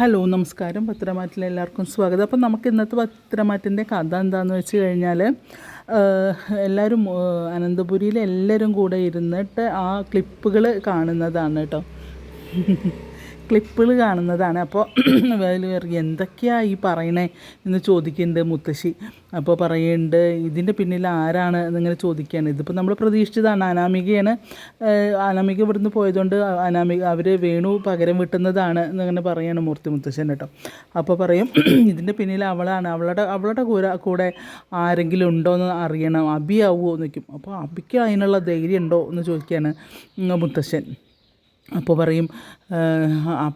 Hello നമസ്കാരം. പത്രമാറ്റിലെ എല്ലാവർക്കും സ്വാഗതം. അപ്പം നമുക്ക് ഇന്നത്തെ പത്രമാറ്റിന്റെ കഥ എന്താണെന്ന് വെച്ച് കഴിഞ്ഞാൽ എല്ലാവരും അനന്തപുരിയിൽ എല്ലാവരും കൂടെ ഇരുന്നിട്ട് ആ ക്ലിപ്പുകൾ കാണുന്നതാണ് കേട്ടോ. ക്ലിപ്പുകൾ കാണുന്നതാണ്. അപ്പോൾ അതിൽ എന്തൊക്കെയാണ് ഈ പറയണേ എന്ന് ചോദിക്കുന്നുണ്ട് മുത്തശ്ശി. അപ്പോൾ പറയുന്നുണ്ട് ഇതിന്റെ പിന്നിൽ ആരാണ്? എന്നിങ്ങനെ ചോദിക്കുകയാണ്. ഇതിപ്പോൾ നമ്മൾ പ്രതീക്ഷിച്ചതാണ്. അനാമികയാണ് അനാമിക ഇവിടുന്ന് പോയതുകൊണ്ട് അനാമിക അവർ വേണു പകരം വിട്ടുന്നതാണ് എന്നിങ്ങനെ പറയാണ് മൂർത്തി മുത്തശ്ശൻ കേട്ടോ. അപ്പോൾ പറയും ഇതിന്റെ പിന്നിൽ അവളാണ്. അവളുടെ അവളുടെ കൂടെ കൂടെ ആരെങ്കിലും ഉണ്ടോ എന്ന് അറിയണം. അബിയാവുമോ എന്ന് നിൽക്കും അപ്പോൾ അബിക്ക് അതിനുള്ള ധൈര്യം ഉണ്ടോ എന്ന് ചോദിക്കുകയാണ് മുത്തശ്ശൻ. അപ്പോൾ പറയും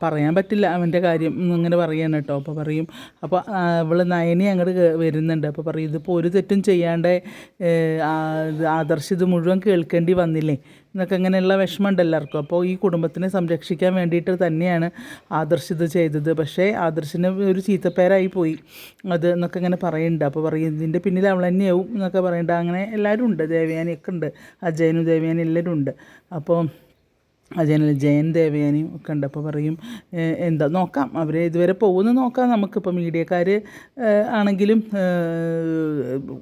പറയാൻ പറ്റില്ല അവന്റെ കാര്യം ഇങ്ങനെ പറയാണ് കേട്ടോ അപ്പോൾ പറയും അപ്പോൾ അവൾ നയനി അങ്ങോട്ട് വരുന്നുണ്ട്. അപ്പോൾ പറയും ഇതിപ്പോൾ ഒരു തെറ്റും ചെയ്യാണ്ട് ആദർശ് ഇത് മുഴുവൻ കേൾക്കേണ്ടി വന്നില്ലേ? എന്നൊക്കെ അങ്ങനെയുള്ള വിഷമമുണ്ട് എല്ലാവർക്കും. അപ്പോൾ ഈ കുടുംബത്തിനെ സംരക്ഷിക്കാൻ വേണ്ടിയിട്ട് തന്നെയാണ് ആദർശ് ഇത് ചെയ്തത്. പക്ഷേ ആദർശിന് ഒരു ചീത്തപ്പേരായി പോയി. അത് എന്നൊക്കെ ഇങ്ങനെ പറയുന്നുണ്ട് അപ്പോൾ പറയും ഇതിന്റെ പിന്നിൽ അവൾ തന്നെയാവും എന്നൊക്കെ പറയേണ്ട. അങ്ങനെ എല്ലാവരും ഉണ്ട്. ദേവയാനിയൊക്കെ ഉണ്ട്. അജയനും ദേവയാനി എല്ലാവരും ഉണ്ട്. അപ്പോൾ അജയനിൽ ജയൻ ദേവയാനിയും ഉണ്ട് പറയും എന്താ നോക്കാം അവർ ഇതുവരെ പോകുന്നു നോക്കാം നമുക്കിപ്പോൾ മീഡിയക്കാർ ആണെങ്കിലും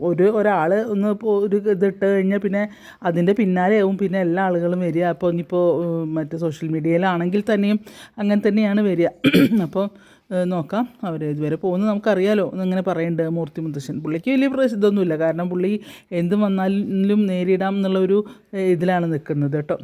ഒരു ഒരാൾ ഒന്ന് ഒരു ഇതിട്ട് കഴിഞ്ഞാൽ പിന്നെ അതിന്റെ പിന്നാലെ ആവും പിന്നെ എല്ലാ ആളുകളും വരിക അപ്പോൾ ഇനിയിപ്പോൾ മറ്റേ സോഷ്യൽ മീഡിയയിലാണെങ്കിൽ തന്നെയും അങ്ങനെ തന്നെയാണ് വരിക. അപ്പോൾ നോക്കാം അവർ ഇതുവരെ പോകുന്നത് നമുക്കറിയാലോ എന്നിങ്ങനെ പറയുന്നുണ്ട് മൂർത്തി മുത്തശ്ശൻ. പുള്ളിക്ക് വലിയ പ്രസിദ്ധമൊന്നുമില്ല കാരണം പുള്ളി എന്ത് വന്നാലും നേരിടാം എന്നുള്ളൊരു ഇതിലാണ് നിൽക്കുന്നത് കേട്ടോ.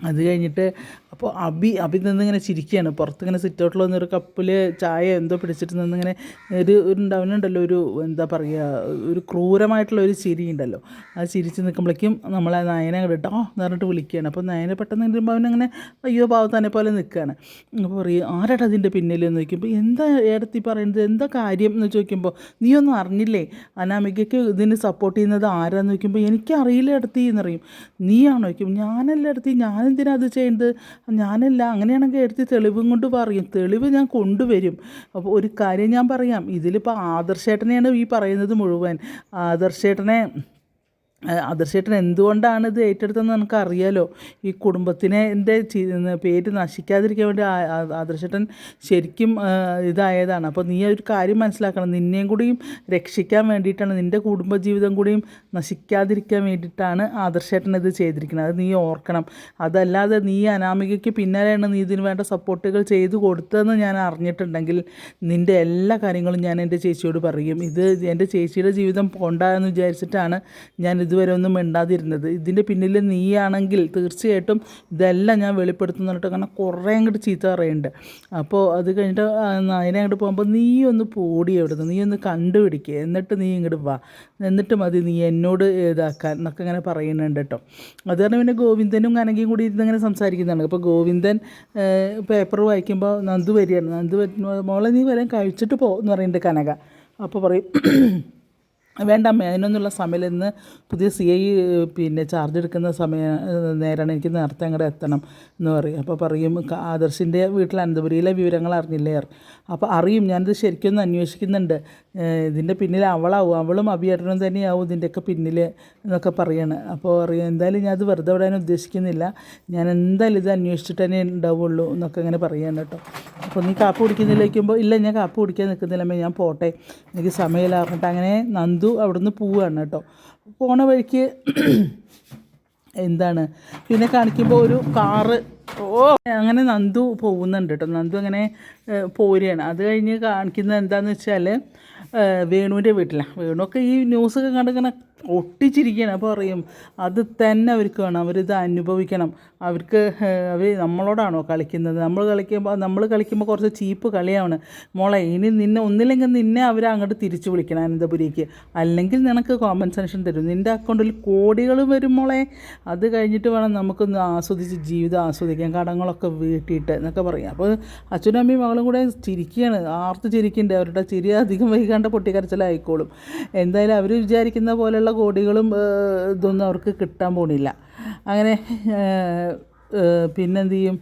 അത് കഴിഞ്ഞിട്ട് അപ്പോൾ അബി അബി നിന്നിങ്ങനെ ചിരിക്കുകയാണ് പുറത്തിങ്ങനെ സിറ്റ് ഔട്ടിൽ വന്നൊരു കപ്പിൽ ചായ എന്തോ പിടിച്ചിട്ട് നിന്നിങ്ങനെ ഒരു ഉണ്ടാവുന്നുണ്ടല്ലോ ഒരു എന്താ പറയുക ഒരു ക്രൂരമായിട്ടുള്ള ഒരു ചിരി ഉണ്ടല്ലോ. ആ ചിരിച്ച് നിൽക്കുമ്പോഴേക്കും നമ്മളെ നയനെ ഇട്ടോ എന്ന് പറഞ്ഞിട്ട് വിളിക്കുകയാണ് അപ്പോൾ നയനെ പെട്ടെന്ന് വരുമ്പോൾ അവനങ്ങനെ അയ്യോ പാവത്താനെ പോലെ നിൽക്കുകയാണ് അപ്പോൾ പറയും ആരാടാ അതിന്റെ പിന്നിൽ എന്ന് ചോദിക്കുമ്പോൾ എന്താ ഏടത്തി പറയുന്നത് എന്താ കാര്യം? എന്ന് ചോദിക്കുമ്പോൾ നീ ഒന്നും അറിഞ്ഞില്ലേ? അനാമികയ്ക്ക് ഇതിന് സപ്പോർട്ട് ചെയ്യുന്നത് ആരാന്ന്? ചോദിക്കുമ്പോൾ എനിക്കറിയില്ല ഇടത്തി എന്നറിയും. നീയാണോ? ചോദിക്കും ഞാനല്ല എടുത്തി ഞാനെന്തിനാ അത് ചെയ്യുന്നത്? ഞാനല്ല അങ്ങനെയാണെങ്കിൽ എടുത്ത് തെളിവും കൊണ്ട് പറയും. തെളിവ് ഞാൻ കൊണ്ടുവരും. അപ്പോൾ ഒരു കാര്യം ഞാൻ പറയാം. ഇതിലിപ്പോൾ ആദർശേട്ടനെയാണ് ഈ പറയുന്നത് മുഴുവൻ. ആദർശേട്ടനെ ആദർശേട്ടൻ എന്തുകൊണ്ടാണ് ഇത് ഏറ്റെടുത്തതെന്ന് നമുക്ക് അറിയാലോ ഈ കുടുംബത്തിനെ എന്റെ പേര് നശിക്കാതിരിക്കാൻ വേണ്ടി ആദർശേട്ടൻ ശരിക്കും ഇതായതാണ്. അപ്പോൾ നീ ഒരു കാര്യം മനസ്സിലാക്കണം. നിന്നെയും കൂടിയും രക്ഷിക്കാൻ വേണ്ടിയിട്ടാണ് നിന്റെ കുടുംബജീവിതം കൂടിയും നശിക്കാതിരിക്കാൻ വേണ്ടിയിട്ടാണ് ആദർശേട്ടൻ ഇത് ചെയ്തിരിക്കുന്നത്. അത് നീ ഓർക്കണം. അതല്ലാതെ നീ അനാമികയ്ക്ക് പിന്നാലെയാണ് നീ ഇതിന് വേണ്ട സപ്പോർട്ടുകൾ ചെയ്തു കൊടുത്തതെന്ന് ഞാൻ അറിഞ്ഞിട്ടുണ്ടെങ്കിൽ നിന്റെ എല്ലാ കാര്യങ്ങളും ഞാൻ എന്റെ ചേച്ചിയോട് പറയും. ഇത് എന്റെ ചേച്ചിയുടെ ജീവിതം പോണ്ട എന്ന് വിചാരിച്ചിട്ടാണ് ഞാൻ ഇതുവരെ ഒന്നും മിണ്ടാതിരുന്നത്. ഇതിന്റെ പിന്നിൽ നീയാണെങ്കിൽ തീർച്ചയായിട്ടും ഇതെല്ലാം ഞാൻ വെളിപ്പെടുത്തുന്നിട്ട് കാരണം കുറേ അങ്ങോട്ട് ചീത്ത പറയുന്നുണ്ട് അപ്പോൾ അത് കഴിഞ്ഞിട്ട് അതിനെ അങ്ങോട്ട് പോകുമ്പോൾ നീ ഒന്ന് പോടി എവിടുന്ന്? നീ ഒന്ന് കണ്ടുപിടിക്കുക എന്നിട്ട് നീ ഇങ്ങോട്ട് വാ. എന്നിട്ട് മതി നീ എന്നോട് ഇതാക്കാൻ എന്നൊക്കെ ഇങ്ങനെ പറയുന്നുണ്ട് കേട്ടോ. അത് കാരണം പിന്നെ ഗോവിന്ദനും കനകയും കൂടി ഇരുന്ന് ഇങ്ങനെ സംസാരിക്കുന്നതാണ്. അപ്പോൾ ഗോവിന്ദൻ പേപ്പർ വായിക്കുമ്പോൾ നന്ദു വരികയാണ്. നന്ദു മോളെ നീ വരാൻ കഴിച്ചിട്ട് പോ എന്ന് പറയുന്നുണ്ട് കനക. അപ്പോൾ പറയും വേണ്ട അതിനൊന്നുള്ള സമയം ഇന്ന് പുതിയ സി ഐ പിന്നെ ചാർജ് എടുക്കുന്ന സമയം നേരാണ് എനിക്ക് നേരത്തെ അങ്ങോട്ട് എത്തണം എന്ന് പറയും. അപ്പോൾ പറയും ആദർശിന്റെ വീട്ടിൽ അനന്തപുരിയിലെ വിവരങ്ങൾ അറിഞ്ഞില്ലേ? അപ്പോൾ അറിയും ഞാനിത് ശരിക്കും ഒന്ന് അന്വേഷിക്കുന്നുണ്ട്. ഇതിന്റെ പിന്നിൽ അവളാവും അവളും അഭിയേട്ടനും തന്നെയാവും ഇതിന്റെയൊക്കെ പിന്നിൽ എന്നൊക്കെ പറയാണ്. അപ്പോൾ അറിയാം എന്തായാലും ഞാൻ അത് വെറുതെ വിടാൻ ഉദ്ദേശിക്കുന്നില്ല. ഞാൻ എന്തായാലും ഇത് അന്വേഷിച്ചിട്ട് തന്നെ ഉണ്ടാവുള്ളൂ എന്നൊക്കെ ഇങ്ങനെ പറയാണ് കേട്ടോ. അപ്പോൾ നീ കാപ്പ് കുടിക്കുന്നില്ലേക്കുമ്പോൾ ഇല്ല ഞാൻ കാപ്പ് കുടിക്കാൻ നിൽക്കുന്നില്ല ഞാൻ പോട്ടെ. എനിക്ക് സമയമില്ല പറഞ്ഞിട്ട് അങ്ങനെ നന്ദു അവിടുന്ന് പോവുകയാണ് കേട്ടോ. പോണ വഴിക്ക് എന്താണ്? പിന്നെ കാണിക്കുമ്പോൾ ഒരു കാറ് ഓ. അങ്ങനെ നന്ദു പോകുന്നുണ്ട് കേട്ടോ നന്ദു അങ്ങനെ പോരുകയാണ് അത് കഴിഞ്ഞ് കാണിക്കുന്നത് എന്താണെന്ന് വെച്ചാൽ വേണുവിന്റെ വീട്ടിലാണ് വേണുവൊക്കെ ഈ ന്യൂസൊക്കെ കണ്ടിങ്ങനെ ഒട്ടിച്ചിരിക്കുകയാണ് അപ്പോൾ പറയും അത് തന്നെ അവർക്ക് വേണം. അവരിത് അനുഭവിക്കണം. അവർക്ക് അവർ നമ്മളോടാണോ കളിക്കുന്നത്? നമ്മൾ കളിക്കുമ്പോൾ നമ്മൾ കളിക്കുമ്പോൾ കുറച്ച് ചീപ്പ് കളിയാണ്. മോളെ ഇനി നിന്നെ ഒന്നില്ലെങ്കിൽ നിന്നെ അവർ അങ്ങോട്ട് തിരിച്ചു വിളിക്കണം അനന്തപുരിക്ക്. അല്ലെങ്കിൽ നിനക്ക് കോമ്പൻസേഷൻ തരും. നിന്റെ അക്കൗണ്ടിൽ കോടികൾ വരും മോളെ. അത് കഴിഞ്ഞിട്ട് വേണം നമുക്കൊന്ന് ആസ്വദിച്ച് ജീവിതം ആസ്വദിക്കാൻ കടങ്ങളൊക്കെ വീട്ടിയിട്ട് എന്നൊക്കെ പറയും. അപ്പോൾ അച്ഛനും അമ്മയും മകളും കൂടെ ചിരിക്കുകയാണ്. ആർത്ത് ചിരിക്കുന്നുണ്ട് അവരുടെ ചിരി അധികം വൈകാണ്ട് പൊട്ടിക്കരച്ചിലായിക്കോളും. എന്തായാലും അവർ വിചാരിക്കുന്ന പോലെയുള്ള കോടികളും ഇതൊന്നും അവർക്ക് കിട്ടാൻ പോണില്ല. അങ്ങനെ പിന്നെന്ത് ചെയ്യും?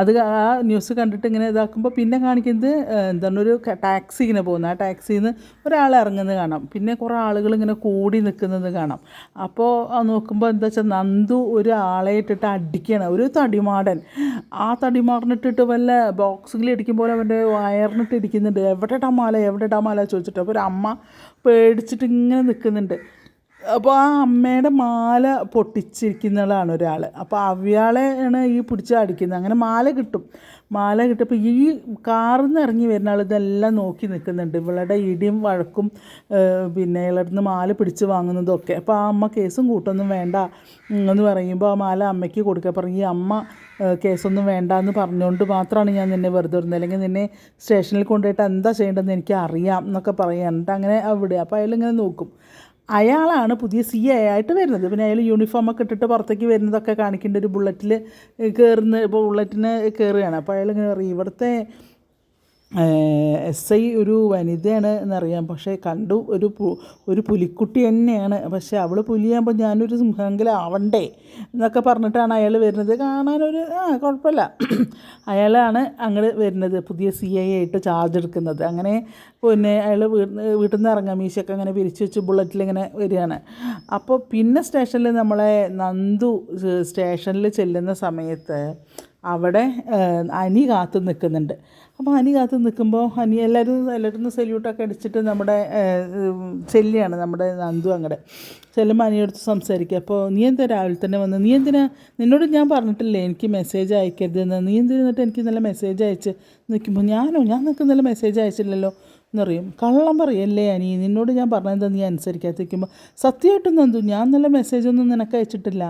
അത് ആ ന്യൂസ് കണ്ടിട്ട് ഇങ്ങനെ ഇതാക്കുമ്പോൾ പിന്നെ കാണിക്കുന്നത് എന്താണ് ഒരു ടാക്സി ഇങ്ങനെ പോകുന്നത്. ആ ടാക്സിയിൽ നിന്ന് ഒരാൾ ഇറങ്ങുന്നത് കാണാം. പിന്നെ കുറേ ആളുകൾ ഇങ്ങനെ കൂടി നിൽക്കുന്നത് കാണാം. അപ്പോൾ നോക്കുമ്പോൾ എന്താ വെച്ചാൽ നന്ദു ഒരു ആളെ ഇട്ടിട്ട് അടിക്കണം. ഒരു തടിമാടൻ. ആ തടിമാടനിട്ടിട്ട് വല്ല ബോക്സിങ്ങിൽ ഇടിക്കുമ്പോൾ അവന്റെ വയറിനിട്ട് ഇടിക്കുന്നുണ്ട് ഇടാൻ മാല എവിടെ ഇടാൻ മാല ചോദിച്ചിട്ട്. അപ്പോൾ ഒരു അമ്മ പേടിച്ചിട്ട് ഇങ്ങനെ നിൽക്കുന്നുണ്ട്. അപ്പോൾ ആ അമ്മയുടെ മാല പൊട്ടിച്ചിരിക്കുന്നതാണ് ഒരാൾ അപ്പോൾ അവയാളെയാണ് ഈ പിടിച്ച് അടിക്കുന്നത്. അങ്ങനെ മാല കിട്ടും. മാല കിട്ടിയപ്പോൾ ഈ കാറിൽ നിന്ന് ഇറങ്ങി വരുന്ന ആൾ ഇതെല്ലാം നോക്കി നിൽക്കുന്നുണ്ട്. ഇവളുടെ ഇടിയും വഴക്കും പിന്നെ ഇളടെ നിന്ന് മാല പിടിച്ച് വാങ്ങുന്നതൊക്കെ. അപ്പോൾ ആ അമ്മ കേസും കൂട്ടൊന്നും വേണ്ട എന്ന് പറയുമ്പോൾ ആ മാല അമ്മയ്ക്ക് കൊടുക്കുക. പറയും ഈ അമ്മ കേസൊന്നും വേണ്ട എന്ന് പറഞ്ഞുകൊണ്ട് മാത്രമാണ് ഞാൻ നിന്നെ വെറുതെ വരുന്നത് അല്ലെങ്കിൽ നിന്നെ സ്റ്റേഷനിൽ കൊണ്ടുപോയിട്ട് എന്താ ചെയ്യേണ്ടതെന്ന് എനിക്ക് അറിയാം എന്നൊക്കെ പറയാം. എന്നിട്ട് അങ്ങനെ അവിടെ? അപ്പോൾ അയാളിങ്ങനെ നോക്കും. അയാളാണ് പുതിയ സി എ ആയിട്ട് വരുന്നത്. പിന്നെ അയാൾ യൂണിഫോമൊക്കെ ഇട്ടിട്ട് പുറത്തേക്ക് വരുന്നതൊക്കെ കാണിക്കേണ്ട ഒരു ബുള്ളറ്റിൽ കയറുന്ന ഇപ്പോൾ ബുള്ളറ്റിന് കയറുകയാണ് അപ്പോൾ അയാൾ ഇങ്ങനെ പറയും ഇവിടുത്തെ എസ് ഐ ഒരു വനിതയാണ് എന്നറിയാം. പക്ഷേ കണ്ടു ഒരു ഒരു പുലിക്കുട്ടി തന്നെയാണ്. പക്ഷേ അവൾ പുലിയാകുമ്പോൾ ഞാനൊരു സിംഹമെങ്കിലും ആവണ്ടേ എന്നൊക്കെ പറഞ്ഞിട്ടാണ് അയാൾ വരുന്നത്. കാണാനൊരു ആ കുഴപ്പമില്ല. അയാളാണ് അങ്ങോട്ട് വരുന്നത്. പുതിയ സി ഐ ആയിട്ട് ചാർജ് എടുക്കുന്നത്. അങ്ങനെ പിന്നെ അയാൾ വീട്ടിൽ നിന്ന് ഇറങ്ങാം. മീശയൊക്കെ അങ്ങനെ പിരിച്ചു വെച്ച് ബുള്ളറ്റിൽ ഇങ്ങനെ വരികയാണ്. അപ്പോൾ പിന്നെ സ്റ്റേഷനിൽ നമ്മളെ നന്ദു സ്റ്റേഷനിൽ ചെല്ലുന്ന സമയത്ത് അവിടെ അനി കാത്തു നിൽക്കുന്നുണ്ട്. അപ്പോൾ അനി കാത്തു നിൽക്കുമ്പോൾ അനി എല്ലാവരും എല്ലാവരും സല്യൂട്ടൊക്കെ അടിച്ചിട്ട് നമ്മുടെ ചെല്ലിയാണ് നമ്മുടെ നന്ദു അങ്ങടെ. ചെല്ലുമ്പോൾ അനിയെടുത്ത് സംസാരിക്കുക. അപ്പോൾ നീ എന്താ രാവിലെ തന്നെ വന്ന് നീ എന്തിനാ നിന്നോട് ഞാൻ പറഞ്ഞിട്ടില്ലേ എനിക്ക് മെസ്സേജ് അയക്കരുതെന്ന്? നീ എന്തിനാ എന്നിട്ട് എനിക്ക് നല്ല മെസ്സേജ് അയച്ച് നിൽക്കുമ്പോൾ? ഞാനോ ഞാൻ നിൽക്കുന്നല്ല മെസ്സേജ് അയച്ചില്ലല്ലോ. എന്നറിയും. കള്ളം പറയല്ലേ അനി നിന്നോട് ഞാൻ പറഞ്ഞത് നീ അനുസരിക്കാത്തിരിക്കുമ്പോൾ സത്യമായിട്ടും നന്ദു ഞാൻ നല്ല മെസ്സേജൊന്നും നിനക്ക് അയച്ചിട്ടില്ല.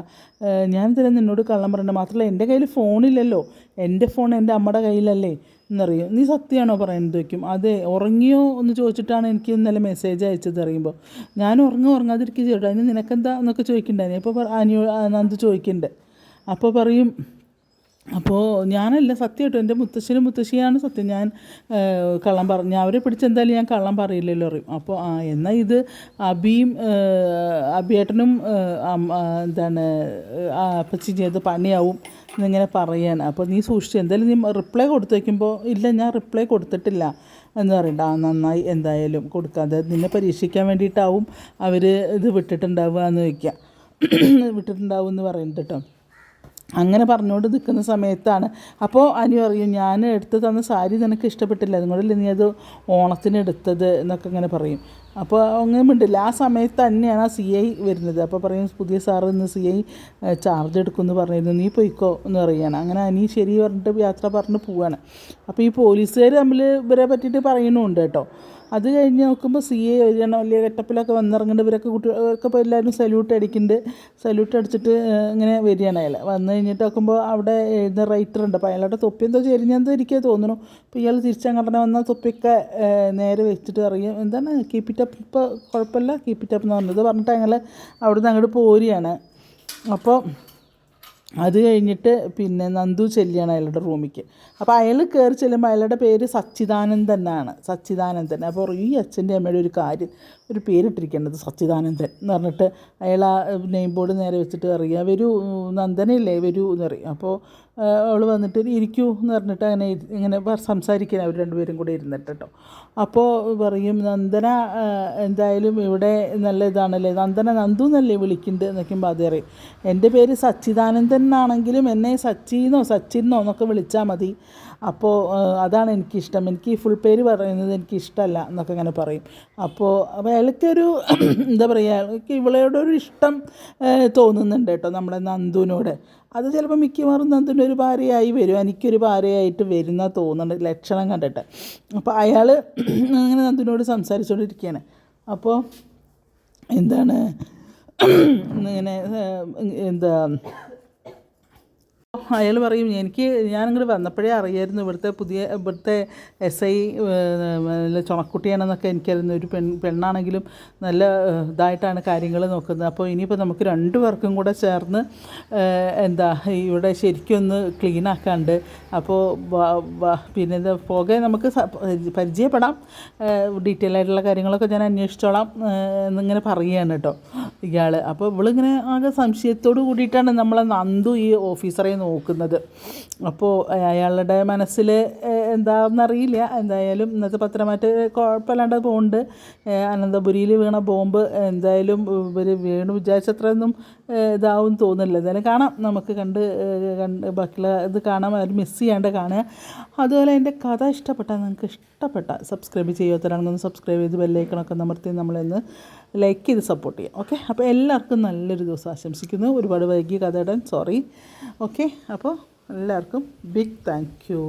ഞാൻ തന്നെ നിന്നോട് കള്ളം പറയണ്ട. മാത്രമല്ല എന്റെ കയ്യിൽ ഫോണില്ലല്ലോ എന്റെ ഫോൺ എന്റെ അമ്മയുടെ കയ്യിലല്ലേ എന്നറിയും. നീ സത്യമാണോ പറയുന്നത്? വയ്ക്കും അതെ ഉറങ്ങിയോ? എന്ന് ചോദിച്ചിട്ടാണ് എനിക്ക് ഇന്നലെ മെസ്സേജ് അയച്ചത് അറിയുമ്പോൾ ഞാൻ ഉറങ്ങും ഉറങ്ങാതിരിക്കുക ചേട്ടാ അതിന് നിനക്കെന്താ? എന്നൊക്കെ ചോദിക്കണ്ടേ അപ്പോൾ അനിയോ അന്ന് ചോദിക്കണ്ടേ. അപ്പോൾ പറയും അപ്പോൾ ഞാനല്ല സത്യമായിട്ടും എന്റെ മുത്തശ്ശനും മുത്തശ്ശിയാണ് സത്യം. ഞാൻ കള്ളം പറഞ്ഞു അവരെ പിടിച്ചെന്തായാലും ഞാൻ കള്ളം പറയില്ലല്ലോ അറിയും അപ്പോൾ ആ എന്നാൽ ഇത് അബിയും അബിയേട്ടനും എന്താണ് അപ്പച്ചി ചെയ്ത് പണിയാവും എന്നിങ്ങനെ പറയാണ്. അപ്പോൾ നീ സൂക്ഷിച്ചു എന്തായാലും നീ റിപ്ലൈ കൊടുത്തു വയ്ക്കുമ്പോൾ ഇല്ല ഞാൻ റിപ്ലൈ കൊടുത്തിട്ടില്ല എന്ന് പറയണ്ട. ആ നന്നായി എന്തായാലും കൊടുക്കാതെ നിന്നെ പരീക്ഷിക്കാൻ വേണ്ടിയിട്ടാവും അവർ ഇത് വിട്ടിട്ടുണ്ടാവുക എന്ന് വയ്ക്കുക വിട്ടിട്ടുണ്ടാവും എന്ന് പറയുന്നുണ്ട് കേട്ടോ അങ്ങനെ പറഞ്ഞുകൊണ്ട് നിൽക്കുന്ന സമയത്താണ്. അപ്പോൾ അനു പറയും ഞാൻ എടുത്ത് തന്ന സാരി നിനക്ക് ഇഷ്ടപ്പെട്ടില്ല. അതുകൊണ്ടല്ലേ നീ അത് ഓണത്തിന് എടുത്തത്? എന്നൊക്കെ ഇങ്ങനെ പറയും. അപ്പോൾ അങ്ങനെ മിണ്ടില്ല. ആ സമയത്ത് തന്നെയാണ് ആ സി ഐ വരുന്നത്. അപ്പോൾ പറയും പുതിയ സാറ് ഇന്ന് സി ഐ ചാർജ് എടുക്കുമെന്ന് പറഞ്ഞിരുന്നു. നീ പോയിക്കോ എന്ന് പറയുകയാണ്. അങ്ങനെ അനി ശരി പറഞ്ഞിട്ട് യാത്ര പറഞ്ഞ് പോവുകയാണ് അപ്പോൾ ഈ പോലീസുകാർ തമ്മിൽ ഇവരെ പറ്റിയിട്ട് പറയുന്നുണ്ട് കേട്ടോ. അത് കഴിഞ്ഞ് നോക്കുമ്പോൾ സി എ വരികയാണ് വലിയ കെട്ടപ്പിലൊക്കെ വന്നിറങ്ങുന്നുണ്ട് ഇവരൊക്കെ കുട്ടികളൊക്കെ ഇപ്പോൾ എല്ലാവരും സല്യൂട്ട് അടിക്കുന്നുണ്ട് സല്യൂട്ട് അടിച്ചിട്ട് ഇങ്ങനെ വരികയാണ് അയാൾ വന്നു കഴിഞ്ഞിട്ട് നോക്കുമ്പോൾ അവിടെ എഴുതുന്ന റൈറ്റർ ഉണ്ട്. അപ്പോൾ അയാളുടെ തൊപ്പി എന്തോ ചെരിഞ്ഞെന്തോ ഇരിക്കുക തോന്നുന്നു. അപ്പോൾ ഇയാൾ തിരിച്ചങ്ങോട്ടനെ വന്ന തൊപ്പിയൊക്കെ നേരെ വെച്ചിട്ട് ഇറങ്ങി. എന്താണ്? കീപ്പ് ഇറ്റ് അപ്പ് ഇപ്പോൾ കുഴപ്പമില്ല. കീപ്പ് ഇറ്റ് അപ്പ് എന്ന് പറഞ്ഞത് പറഞ്ഞിട്ട് ഞങ്ങൾ അവിടുന്ന് അങ്ങോട്ട് പോരുകയാണ്. അപ്പോൾ അത് കഴിഞ്ഞിട്ട് പിന്നെ നന്ദു ചെല്ലിയാണ് അയാളുടെ റൂമിലേക്ക് അപ്പോൾ അയാൾ കയറി ചെല്ലുമ്പോൾ അയാളുടെ പേര് സച്ചിദാനന്ദൻ എന്നാണ്. സച്ചിദാനന്ദൻ. അപ്പോൾ ഈ അച്ഛന്റെ അമ്മയുടെ ഒരു കാര്യം. ഒരു പേരിട്ടിരിക്കേണ്ടത് സച്ചിദാനന്ദൻ എന്ന് പറഞ്ഞിട്ട് അയാൾ ആ നെയിം ബോർഡ് നേരെ വെച്ചിട്ട് അറിയാം വരൂ നന്ദനയില്ലേ വരൂ എന്ന് പറയും. അപ്പോൾ അവൾ വന്നിട്ട് ഇരിക്കൂ എന്ന് പറഞ്ഞിട്ട് അങ്ങനെ ഇങ്ങനെ സംസാരിക്കാൻ അവർ രണ്ടുപേരും കൂടെ ഇരുന്നിട്ട് കേട്ടോ. അപ്പോൾ പറയും നന്ദന എന്തായാലും ഇവിടെ നല്ല ഇതാണല്ലേ നന്ദന നന്ദു എന്നല്ലേ വിളിക്കുന്നത് എന്നൊക്കെയുമ്പോൾ അത് പറയും. എന്റെ പേര് സച്ചിദാനന്ദൻ എന്നാണെങ്കിലും എന്നെ സച്ചിന്നോ സച്ചിന്നോ എന്നൊക്കെ വിളിച്ചാൽ മതി. അപ്പോൾ അതാണ് എനിക്കിഷ്ടം. എനിക്ക് ഈ ഫുൾ പേര് പറയുന്നത് എനിക്കിഷ്ടമല്ല എന്നൊക്കെ ഇങ്ങനെ പറയും. അപ്പോൾ അയാൾക്കൊരു എന്താ പറയുക അയാൾക്ക് ഒരു ഇഷ്ടം തോന്നുന്നുണ്ട് കേട്ടോ നമ്മുടെ നന്ദുവിനോട്. അത് ചിലപ്പോൾ മിക്കവാറും നന്ദുവിന്റെ ഒരു ഭാര്യയായി വരും. എനിക്കൊരു ഭാര്യയായിട്ട് വരുന്ന തോന്നുന്നുണ്ട്. ലക്ഷണം കണ്ടിട്ട്. അപ്പോൾ അയാൾ അങ്ങനെ നന്ദുവിനോട് സംസാരിച്ചുകൊണ്ടിരിക്കുകയാണ് അപ്പോൾ എന്താണ്? ഇങ്ങനെ എന്താ അയാൾ പറയും എനിക്ക് ഞാനിങ്ങോട്ട് വന്നപ്പോഴേ അറിയായിരുന്നു ഇവിടുത്തെ പുതിയ ഇവിടുത്തെ എസ് ഐ ചുണക്കുട്ടിയാണെന്നൊക്കെ എനിക്കറിയുന്ന. ഒരു പെൺ പെണ്ണാണെങ്കിലും നല്ല ഇതായിട്ടാണ് കാര്യങ്ങൾ നോക്കുന്നത്. അപ്പോൾ ഇനിയിപ്പോൾ നമുക്ക് രണ്ടു പേർക്കും കൂടെ ചേർന്ന് എന്താ ഇവിടെ ശരിക്കും ഒന്ന് ക്ലീൻ ആക്കാണ്ട് അപ്പോൾ പിന്നെ ഇത് പോകെ നമുക്ക് പരിചയപ്പെടാം. ഡീറ്റെയിൽ ആയിട്ടുള്ള കാര്യങ്ങളൊക്കെ ഞാൻ അന്വേഷിച്ചോളാം. എന്നിങ്ങനെ പറയുകയാണ് കേട്ടോ ഇയാൾ അപ്പോൾ ഇവളിങ്ങനെ ആകെ സംശയത്തോട് കൂടിയിട്ടാണ് നമ്മളെ നന്ദു ഈ ഓഫീസറെ നോക്കുന്നത്. അപ്പോൾ അയാളുടെ മനസ്സിൽ എന്താണെന്നറിയില്ല എന്തായാലും ഇന്നത്തെ പത്രമാറ്റ് കുഴപ്പമില്ലാണ്ട് പോകുന്നുണ്ട്. അനന്തപുരിയിൽ വീണ ബോംബ് എന്തായാലും ഇവർ വീണ് വിചാരിച്ചത്രയൊന്നും ഇതാവും തോന്നുന്നില്ല. എന്തായാലും കാണാം. നമുക്ക് കണ്ട് കണ്ട് ബാക്കിയുള്ള ഇത് കാണാം. അവർ മിസ് ചെയ്യാണ്ട് കാണുക. അതുപോലെ എന്റെ കഥ ഇഷ്ടപ്പെട്ടാൽ നിങ്ങൾക്ക് ഇഷ്ടപ്പെട്ട സബ്സ്ക്രൈബ് ചെയ്യാത്തവരാണെന്ന് സബ്സ്ക്രൈബ് ചെയ്ത് ബെല്ലൈക്കണൊക്കെ അമർത്തി നമ്മളെന്ന് ലൈക്ക് ചെയ്ത് സപ്പോർട്ട് ചെയ്യാം ഓക്കെ അപ്പോൾ എല്ലാവർക്കും നല്ലൊരു ദിവസം ആശംസിക്കുന്നു. ഒരുപാട് വൈകി കഥ ഇടാൻ. സോറി ഓക്കെ അപ്പോൾ എല്ലാവർക്കും ബിഗ് താങ്ക് യു